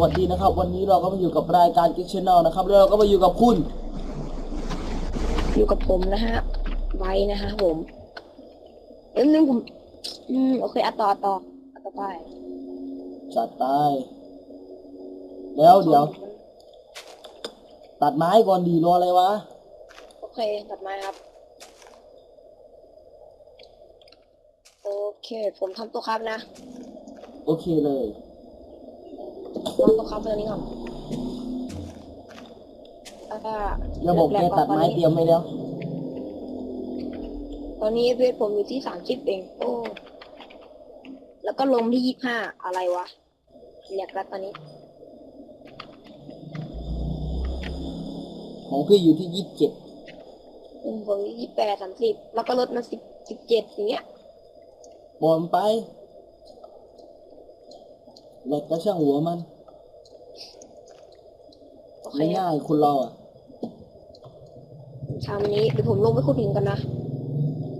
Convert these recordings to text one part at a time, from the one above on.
วัสดีนะครับ วันนี้เราก็มาอยู่กับรายการกิ c ช n แนลนะครับแล้วเราก็มาอยู่กับคุณ อยู่กับผมนะฮะ ไว้นะฮะผมเอ้ยนึงผม อืมโอเคอะต่อต่ออะต่อไปจัดไป แล้วเดี๋ยว ตัดไม้ก่อนดีรออะไรวะ โอเคตัดไม้ครับ โอเค ผมทำตัวครับนะ โอเคเลย วางตัวครับตัวนี้ก่อนแล้วก็อย่าบอกแกตัดไม้เตรียมไว้แล้ว ตอนนี้เวทผมอยู่ที่สามสิบเอง โอ้ แล้วก็ลงที่ยี่ห้าอะไรวะเรียกแล้วตอนนี้ของพี่อยู่ที่ยี่สิบเจ็ดอืมผมยี่แปดสามสิบแล้วก็ลดมาสิบสิบเจ็ดอย่างเงี้ยบอลไปแหลกก็ช่างหัวมันโอ เคไม่ง่ายคนเราอะชามนี้เดี๋ยวผมลงไปขุดหินกันนะ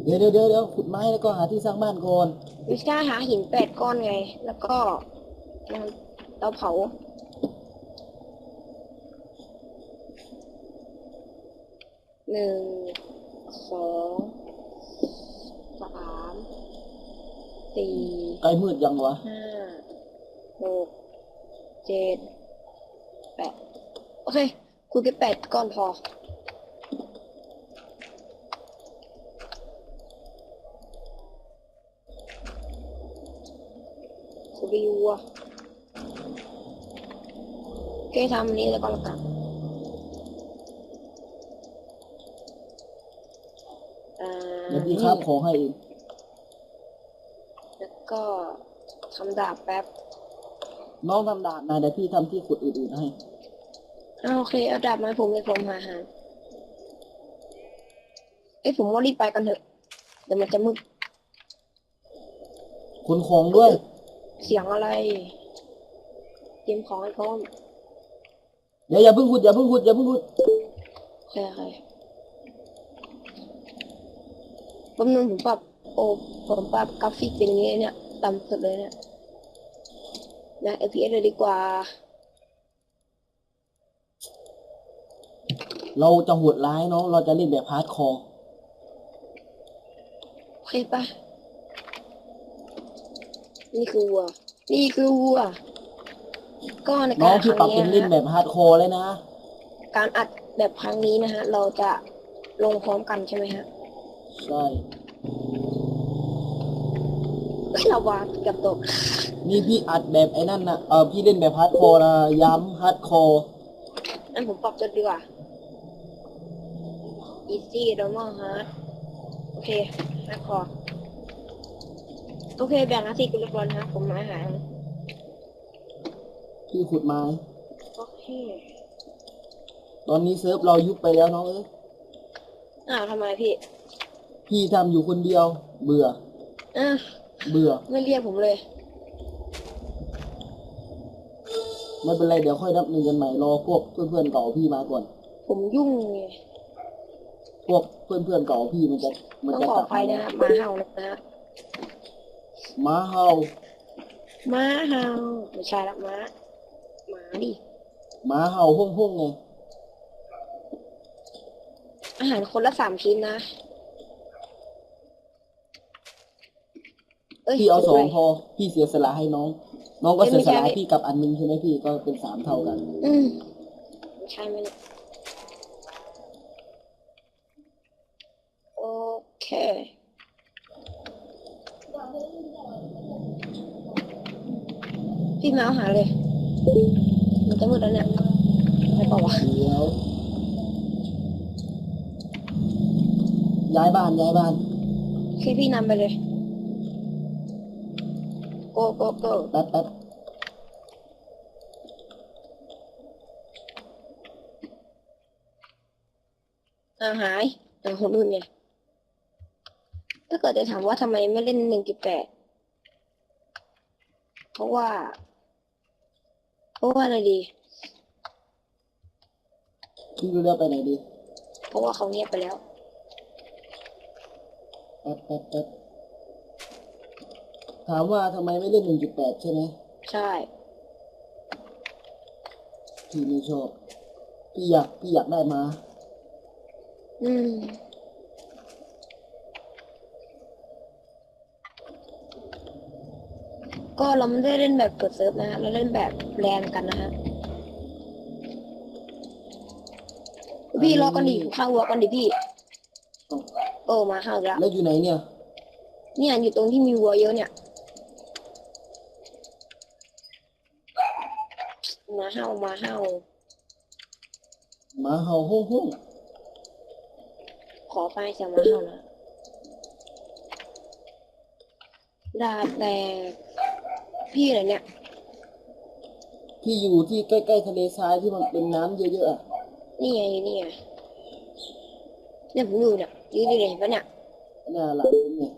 เดี๋ยวเดี๋ยวเดี๋ยวเดี๋ยวขุดไม้แล้วก็หาที่สร้างบ้านก่อนวิชาหาหินแปดก้อนไง แล้วก็เตาเผา หนึ่ง สองสามสี่ใกล้มืดยังวะห้าหกเจ็ดแปด โอเคคุยแค่แปดก้อนพอ คุยไปอยู่อะโอเคทำอันนี้แล้วก็แล้วกันอ่าเดี๋ยวพี่ครับของให้เองแล้วก็ทำดาบแป๊บ น้องทำดาบนะเดี๋ยวพี่ทำที่ขุดอื่นๆให้ อ่าโอเคเอาดาบมาให้ผมเลยผมหาอาหารเอ้ยผมว่ารีบไปกันเถอะเดี๋ยวมันจะมืดขนของด้วย เสียงอะไร เตรียมของให้พร้อมเดี๋ยวอย่าเพิ่งขุดอย่าเพิ่งขุดอย่าเพิ่งขุดโอเคโอเคแป๊บนึงผมปรับโอ้ผมปรับกราฟิกเป็นอย่างนี้เนี่ยต่ำสุดเลยเนี่ยนะ FPS เลยดีกว่า เราจะโหดร้ายเนาะเราจะเล่นแบบฮาร์ดคอร์โอเคปะนี่คือวัว นี่คือวัว ก็ในน้กาองรคพี่รั้งปรับเป็นนี้เล่นนะแบฮะบฮาร์ดคอร์เลยนะ การอัดแบบครั้งนี้นะฮะ เราจะลงพร้อมกันใช่ไหมฮะใช่ เฮ้ยเราวางเกับตก นี่พี่อัดแบบไอ้นั่นนะเออพี่เล่นแบบฮาร์ดคอร์นะย้ำฮาร์ดคอร์นั่นผมปรับจดดีกว่า easy normal hard โอเคนะพอโอเค แบ่งหน้าที่กันเรียบร้อยนะฮะผมมาอาหารพี่ขุดไม้โอเคตอนนี้เซิร์ฟเรายุบไปแล้วน้องเอ้ยอ้าวทำไมพี่พี่ทำอยู่คนเดียว เบื่ออะเบื่อ ไม่เรียกผมเลย ไม่เป็นไรเดี๋ยวค่อยนับหนึ่งกันใหม่รอพวกเพื่อนๆเก่าพี่มาก่อน ผมยุ่งไง พวกเพื่อนๆเก่าพี่มันจะมันต้องจะขอกลับไฟนะฮะหมาเห่านะฮะหมาเห่าหมาเห่าไม่ใช่ละหมาหมาดิ หมาเห่าห้องห้องๆไงอาหารคนละสามชิ้นนะยพี่เอาสองไม่พอพี่เสียสละให้น้อง น้องก็เอ้ยเสียสละไม่ใช่ให้พี่กับอันหนึงใช่ไหมพี่ก็เป็นสามเท่ากัน อืมไม่ใช่ไหมเนี่ยโอเค พี่มาเอาหาเลย มันจะมืดแล้วเนี่ยไปเปล่าวะเดี๋ยวย้ายบ้านย้ายบ้านโอเคพี่นำไปเลย โกโกโกแป๊บแป๊บอาหายแต่คนอื่นไง ถ้าเกิดจะถามว่าทำไมไม่เล่นหนึ่งจุดแปดเพราะว่า เพราะว่าอะไรดีพี่รู้เรื่องไปไหนดีเพราะว่าเขาเงียบไปแล้ว แป๊บแป๊บแป๊บถามว่าทำไมไม่เล่นหนึ่งจุดแปดใช่ไหมใช่ พี่ไม่ชอบพี่อยากพี่อยากได้มา อืม ก็เราไม่ได้เล่นแบบกดเซิร์ฟนะฮะ เราเล่นแบบแลนกันนะฮะ พี่รอกันดิข้างวัวกันดิพี่ โอ้มาข้างอีกแล้วแล้วอยู่ไหนเนี่ย เนี่ยอยู่ตรงที่มีวัวเยอะเนี่ยมาเห่ามาเห่าหมาเห่าห้องห้องขอไฟเสียงมาเห่านะดาบแตก พี่ไหนเนี่ยพี่อยู่ที่ใกล้ๆทะเลทรายที่มันเป็นน้ำเยอะๆอะนี่ไงนี่ไงเนี่ยผมอยู่เนี่ยยืนอยู่เนี่ยเห็นปะเนี่ย น่าหลังผมเนี่ย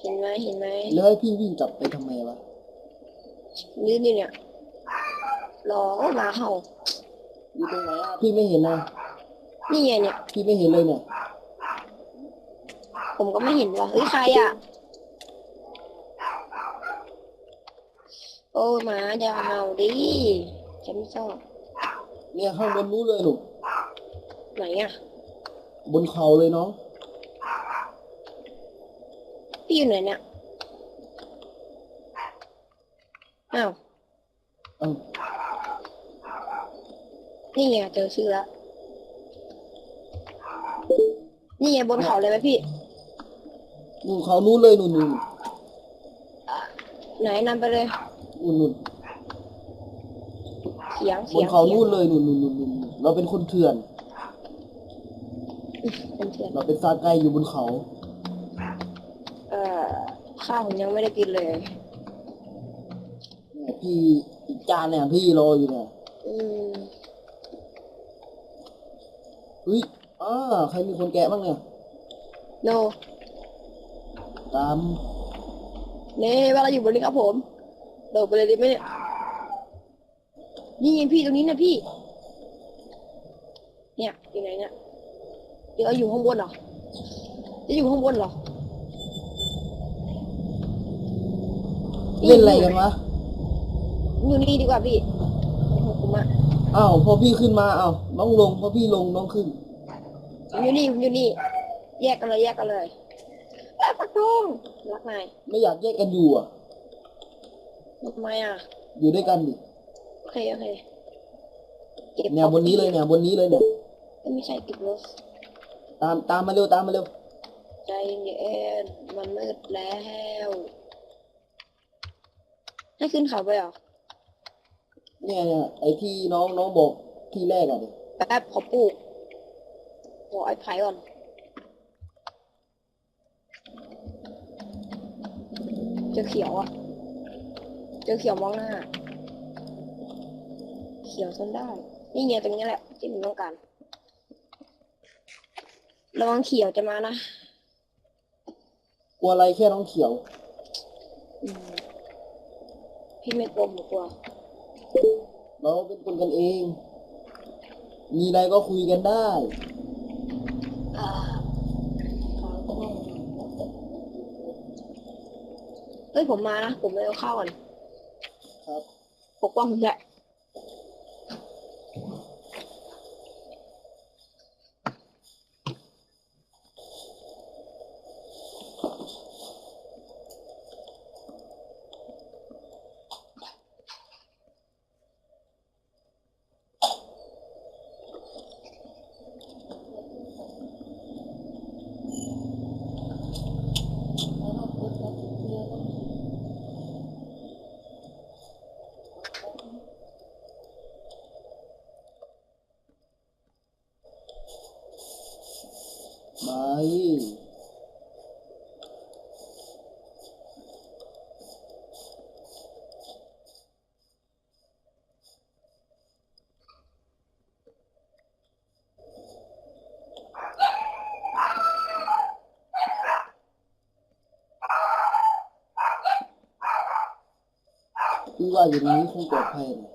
เห็นไหมเห็นไหมแล้วให้พี่วิ่งกลับไปทำไมวะยืนอยู่เนี่ยรอหมาเห่าอยู่ตรงไหนอะพี่ไม่เห็นนะนี่ไงเนี่ย พี่ไม่เห็นเลยเนี่ย ผมก็ไม่เห็นว่ะเฮ้ยใครอะ โอ้หมาอย่าเห่าดิฉันไม่ชอบเนี่ยข้างบนนู้นเลยหนูกไหนอะ บนเขาเลยน้องพี่อยู่ไหนเนี่ยอ้าวเอ้านี่ไงเจอชื่อแล้วนี่ไงบนเขาเลยไหมพี่ นู่นเขานู้นเลยนู่นนู่นไหนนำไปเลย นู่นนู่นเสียงบเสียนงเขาเสียงนู้นเลยนู่นนู่นนู่นนู่นเราเป็นคนเถื่อน เป็นเถื่อนเราเป็นซาไกอยู่บนเขา เอ่อข้าวผมยังไม่ได้กินเลย เนี่ยพี่อีกจานเนี่ยพี่รออยู่เนี่ยอืมเฮ้ยอ้าใครมีคนแกะบ้างเนี่ยโน ตามเน่เวลาอยู่บนนี้ครับผมโดดไปเลยดีไหมเนี่ยนี่ไงพี่ตรงนี้นะพี่ เนี่ยอยู่ไหนเนี่ยเดี๋ยวอยู่ข้างบนเหรอจะอยู่ข้างบนเหรอเล่นอะไรกันวะอยู่นี่ดีกว่าพี่ผมอะอ้าวพอพี่ขึ้นมาอ้าวน้องลงพอพี่ลงน้องขึ้นผมอยู่นี่ผมอยู่นี่ แยกกันเลยแยกกันเลย เอ้ยปักทองรักนายไม่อยากแยกกันอยู่อะ ทำไมอะ อยู่ด้วยกันดิโอเค โอเคเก็บแนวบนนี้เลยเนี่ยบนนี้เลยเนี่ย ไม่ใช่เก็บรถตามตามมาเร็วตามมาเร็ว ใจเย็นมันมืดแล้วให้ขึ้นเขาไปเหรอ เนี่ยเนี่ยไอที่น้องน้องบอกที่แรกอะดิแป๊บขอปลูกขอไอ้ไผ่ก่อน เจอเขียวอะ เจอเขียวมองหน้า เขียวจนได้ นี่ไงตรงนี้แหละที่ผมต้องการ ระวังเขียวจะมานะ กลัวอะไรแค่น้องเขียว อืมพี่ไม่กลัวผมกลัว เราเป็นคนกันเอง มีอะไรก็คุยกันได้ อ่า เฮ้ยผมมานะ ผมไปเอาข้าวก่อนครับปกป้องผมแหละไม่พี่ว่าอยู่ ตรงนี้คงปลอดภัยนะ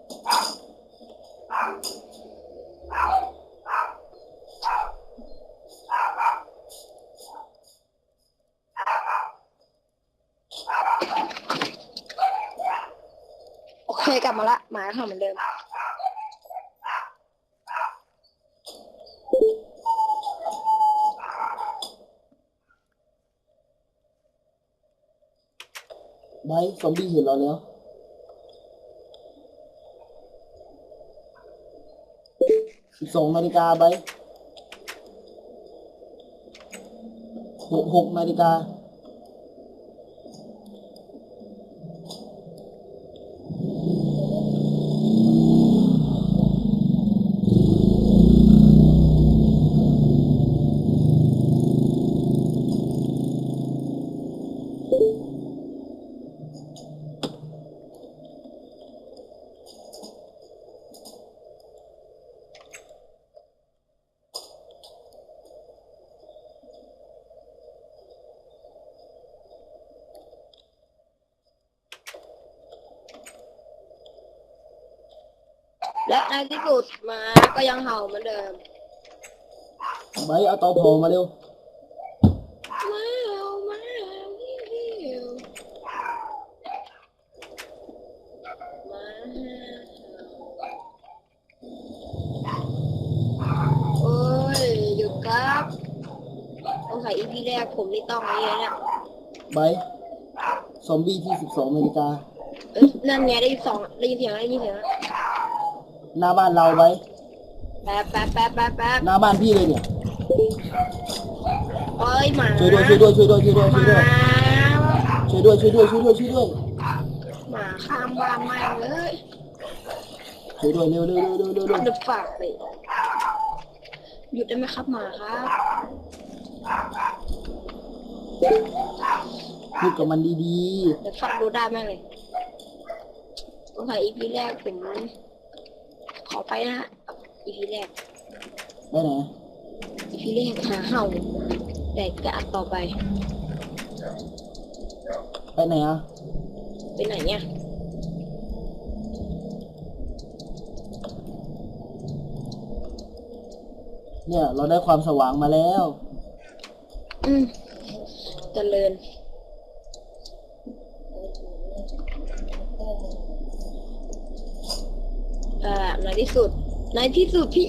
เคกลับ มาละหมาเห่าเหมือนเดิมไบร์ทซอมบี้เห็นเราแล้วสิบสองนาฬิกาไบร์ทหกหกนาฬิกา และในที่สุดหมาก็ยังเห่าเหมือนเดิมไบร์ทเอาเตาเผามาเร็วหมาเห่าหมาเห่าหิวหิวหมาเห่าโอ้ยหยุดครับต้องใส่อีพีแรกผมนี่ต้องอันนี้นะเนี่ยไบร์ทซอมบี้ที่สิบสองนาฬิกาเอ้ยนั่นไงได้ยินสองได้ยินเสียงได้ยินเสียงแล้ว หน้าบ้านเราไบร์ทแป๊บแป๊บแป๊บแป๊บแป๊บหน้าบ้านพี่เลยเนี่ย เอ้ยหมาช่วยด้วยช่วยด้วยช่วยด้วยช่วยด้วยหช่วยมาด้วยช่วยด้วยช่วยด้วยช่วยด้วยช่วยด้วยหมาข้ามบ้านแม่งเลยช่วยด้วยเร็วเร็วเร็วเร็วเร็วเร็วเดือดฝากเลยหยุดได้ไหมครับหมาครับพูดกับมันดีเดี๋ยวฝากดูได้แม่งเลยต้องใส่อีพีแรกผม ขอไปนะฮะอีพีแรกๆไปไหนอีพีแรกหาเห่าแต่จะอัดต่อไป ไปไหนอะไปไหนเนี่ยเนี่ย เราได้ความสว่างมาแล้ว อืมเจริญ อ่าในที่สุด ในที่สุดพี่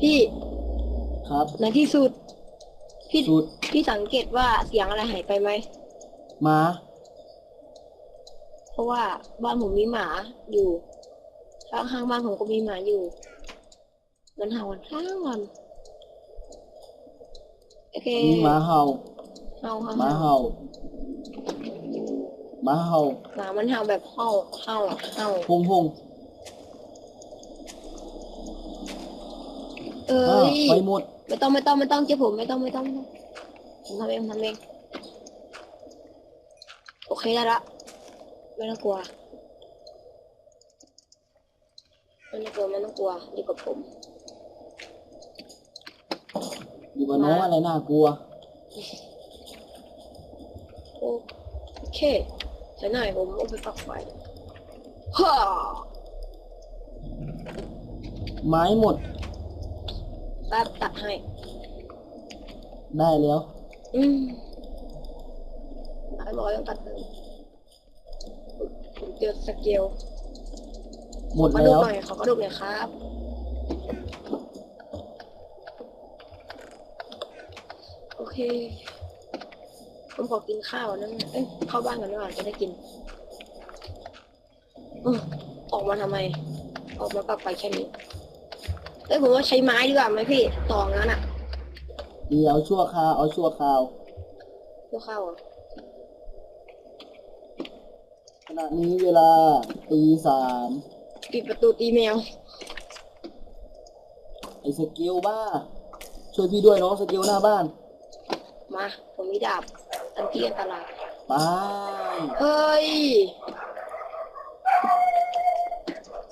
พี่ครับ ในที่สุด พี่สุด พี่สังเกตว่าเสียงอะไรหายไปไหมหมา เพราะว่าบ้านผมมีหมาอยู่ข้างข้างๆบ้านผมก็มีหมาอยู่มันเห่ากันทั้งวันโอเคมีหมาเห่าเห่าเห่าหมาเห่าเห่าหมาเห่าหมามันเห่าแบบเห่าเห่าเห่าพงพง เอ้อ้าวยไปหมด ไม่ต้องไม่ต้องไม่ต้องเจ้าผมไม่ต้องไม่ต้องไม่ต้องผมทำเองผมทำเองโอเคได้ละไม่ต้องกลัวไม่ต้องกลัวไม่ต้องกลัวอยู่กับผมอยู่กับน้องอะไรน่ากลัวโอเคใส่หน่อยผมเอาไปปักไฟฮ่าไม้หมดแป๊บตัดให้ ได้แล้วอืมหลายร้อยต้องตัดเลยผมเจอสเกลหมดขอดูแล้วหน่อยขอกระดูกหน่อยครับโอเคผมขอกินข้าวนั่นเอ้ยเข้าบ้านกันดีกว่าจะได้กินอื้อออกมาทำไม ออกมาปักไฟแค่นี้ เอ้ยผมว่าใช้ไม้ดีกว่าไหมพี่ต่องั้นอะเดี๋ยวชั่วคราวเอาชั่วคราวเพื่อเข้าอะขณะนี้เวลาตีสามปิดประตูตีแมวไอ้สกิลบ้า ช่วยพี่ด้วยน้องสกิลหน้าบ้านมาผมมีดาบอันที่อันตรายไปเฮ้ย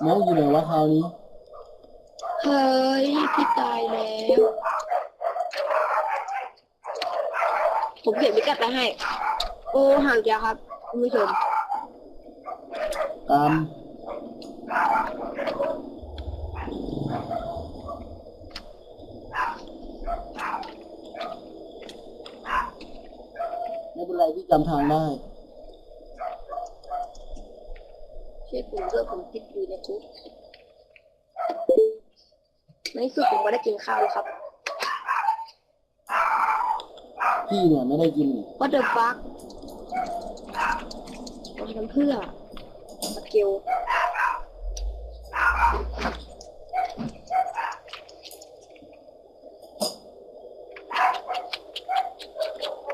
น้องอยู่ไหนวะคราวนี้ เฮ้ยพี่ตายแล้ว ผมเขียนพิกัดไปให้ โอ้ห่างจากครับคุณผู้ชมตามไม่เป็นไรพี่จำทางได้ช่วยผมด้วยผมติดอยู่ในคุก ในที่สุดผมก็ได้กินข้าวแล้วครับ พี่เนี่ยไม่ได้กินนี่ What the fuck มาทำเพื่อสกิล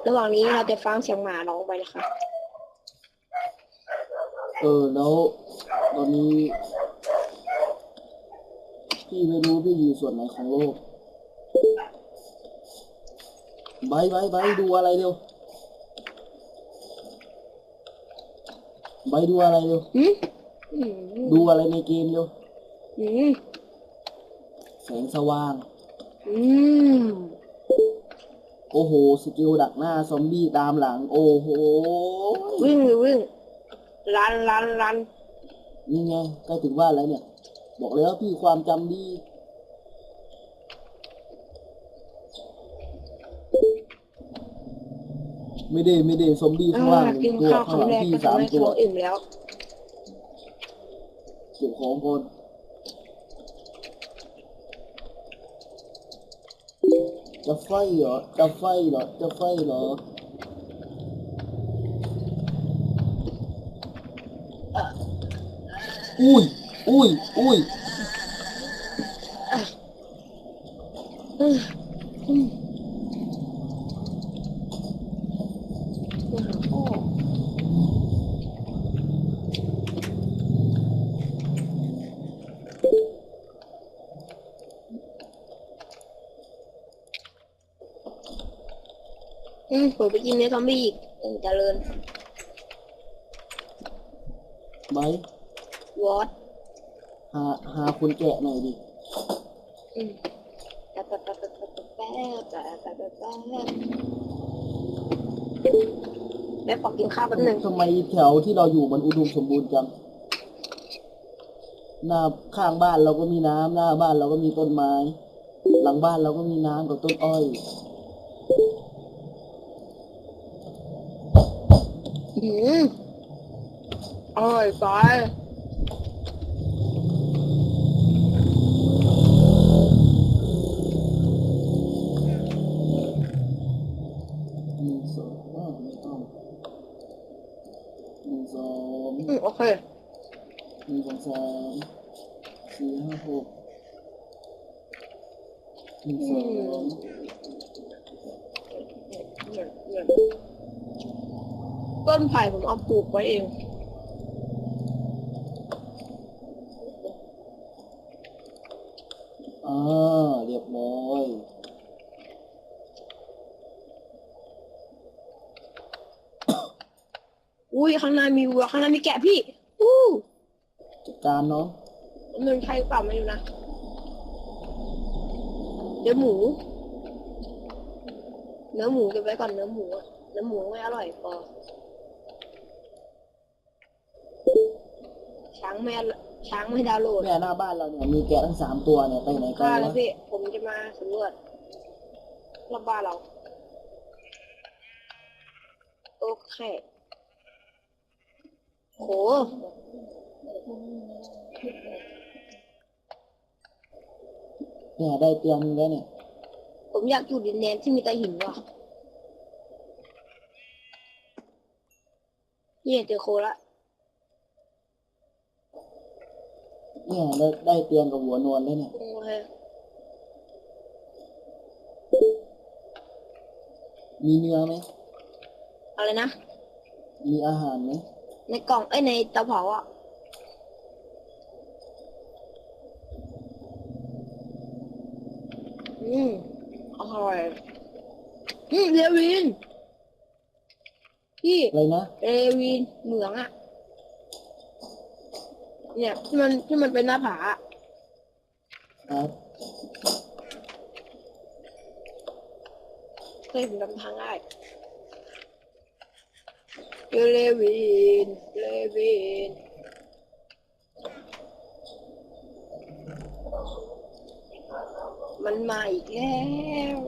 ระหว่างนี้เราจะฟังเสียงหมาร้องไปนะคะ เออแล้วตอนนี้ พี่ไม่รู้พี่อยู่ส่วนไหนของโลกไบร์ทไบร์ทไบร์ทดูอะไรเร็วไบร์ทดูอะไรเร็วอืมอืมดูอะไรในเกมเร็วอืมแสงสว่าง อืมโอ้โห สกิลดักหน้า ซอมบี้ตามหลัง โอ้โห วิ่งเลยวิ่งรันรันรันนี่ไงใกล้ถึงบ้านแล้วเนี่ย บอกเลยว่าพี่ความจำดีไม่ได้ไม่ได้ซอมบี้ข้างล่างหกินึ่นงตัวข้าวข้างหลังคำแรกพี่ก็สามทำให้ตัวเขาอิ่มแล้วเก็บของก่อนจะไฟเหรอจะไฟเหรอจะไฟเหรออุ้ย อุ้ยอุ้ยอืมผมไปกินเนื้อซอมบี้อีกเออเจริญ Bye. What? หาหาคนแกะหน่อยดิอืมแป๊บแป๊บแป๊บแป๊บแป๊บแป๊บแป๊บแป๊บแป๊บแป๊บแม่ขอกินข้าวแป๊บนึงทำไมแถวที่เราอยู่มันอุดมสมบูรณ์จัง หน้าข้างบ้านเราก็มีน้ำหน้าบ้านเราก็มีต้นไม้ หลังบ้านเราก็มีน้ำกับต้นอ้อยอืมอร่อยไปหนึ่งสองอ้าวไม่ต้องหนึ่งสอง อืมโอเค หนึ่งสองสามสี่ห้าหกหนึ่งสอง ต้นไผ่ผมเอาปลูกไว้เอง อ่า เรียบร้อยอุ้ยข้างหน้ามีวัวข้างหน้ามีแกะพี่ อู้จัดการเนาะมันใช่หรือเปล่าไม่รู้นะ เนื้อหมู เนื้อหมูเก็บไว้ก่อนเนื้อหมูอะเนื้อหมูไม่อร่อยพอช้างไม่อร่อยช้างไม่ดาวน์โหลดเนี่ยหน้าบ้านเราเนี่ยมีแกะทั้งสามตัวเนี่ยไปไหนกันค่ะแล้ววะพี่ผมจะมาสำรวจรอบบ้านเรา โอเคโห เนี่ยได้เตียงแล้วเนี่ย ผมอยากอยู่ดินแดนที่มีแต่หินว่ะนี่เจอโคละเนี่ยได้ได้เตียงกับหัวนวลแล้วเนี่ย โอเคมีเนื้อไหม อะไรนะ มีอาหารไหมในกล่องเอ้ยในเตาเผาอะ อืมอร่อยอืมเรวิน พี่อะไรนะเรวินเหมืองอะเนี่ยที่มันที่มันเป็นหน้าผาอะครับเคยผมจำทางได้เลวินเลวิน มันมาอีกแล้ว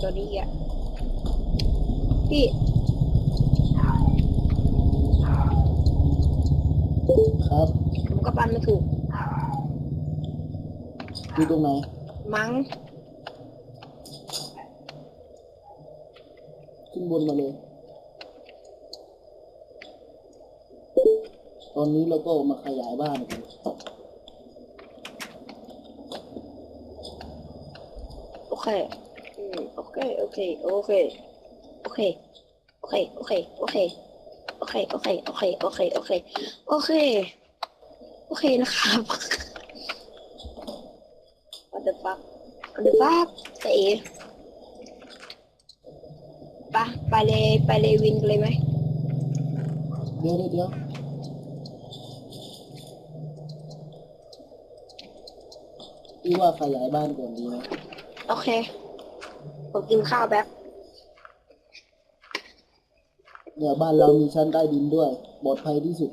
ตัวนี้อะพี่ครับผมก็ปันมาถูกอยู่ตรงไหน มัง้งขึ้นบนมาเลย ตอนนี้เราก็มาขยายบ้านกัน เคอืมโอเค โอเค โอเค โอเค โอเค โอเค โอเค โอเค โอเค โอเค โอเค โอเค โอเค โอเค นะครับ What the fuck What the fuck เต๋ไปะไปเลยไปเลยวินกันเลยไหมเดี๋ยวเดี๋ยวเดี๋ยวพี่ว่าขยายบ้านก่อนดีไหม โอเค ผมกินข้าวแป๊บเนี่ยบ้านเรามีชั้นใต้ดินด้วยปลอดภัยที่สุด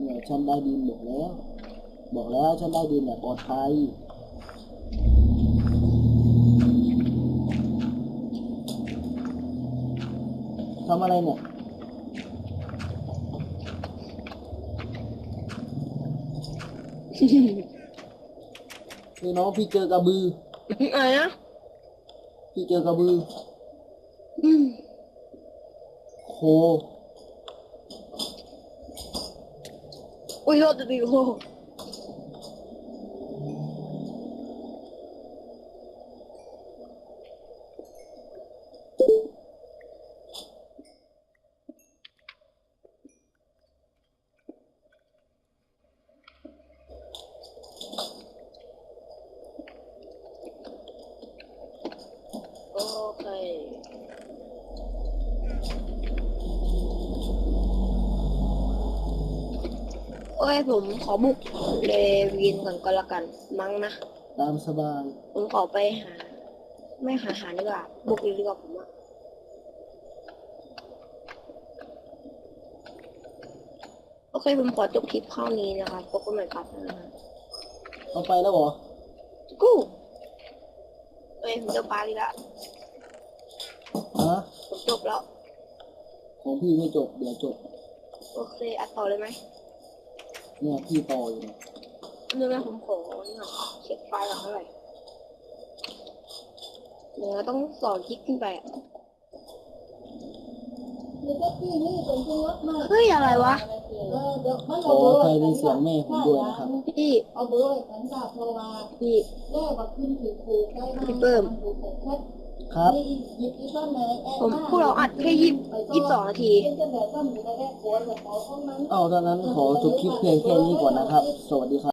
เนี่ยชั้นใต้ดินบอกแล้ว บอกแล้วชั้นใต้ดินเนี่ยปลอดภัย ทำอะไรเนี่ยพี่น้องพี่เจอกระบืออะไรนะพี่เจอกระบืออืมโคอุ้ยโทษดีโอ้โอเค โอ้ย ผมขอบุกเลวินก่อนก็แล้วกัน มั้งนะ ตามสบายผมขอไปหา ไม่หาหาดีกว่า บุกเลยดีกว่าผมอะโอเคผมขอจบคลิปข้านี้นะคะพบกันใหม่ครับนะฮะเอาไปแล้วเหรอ กู้เอ้ยผมจะปาดีละฮะ ผมจบแล้ว ของพี่ไม่จบ เดี๋ยวจบ โอเคอัดต่อเลยไหม เนี่ยพี่ต่ออยู่เนี่ยเรื่องแรกผมขอนี่หน่อยเช็คไฟล์ก่อนเท่าไหร่เดี๋ยวเราต้องสอนคลิกขึ้นไปอะเฮ้ยอะไรวะขออภัยในเสียงแม่ผมด้วยนะครับ พี่ เอาเบอร์ไว้กันจ้าโทรมาพี่ แม่บักขึ้นถือถูกได้มากพี่เปิ้มถูกถูกแค่ ครับผมพวกเราอัดแค่ยี่ยี่สองนาทีเอาตอนนั้นขอจบคลิปเพียงแค่นี้ก่อนนะครับ สวัสดีครับ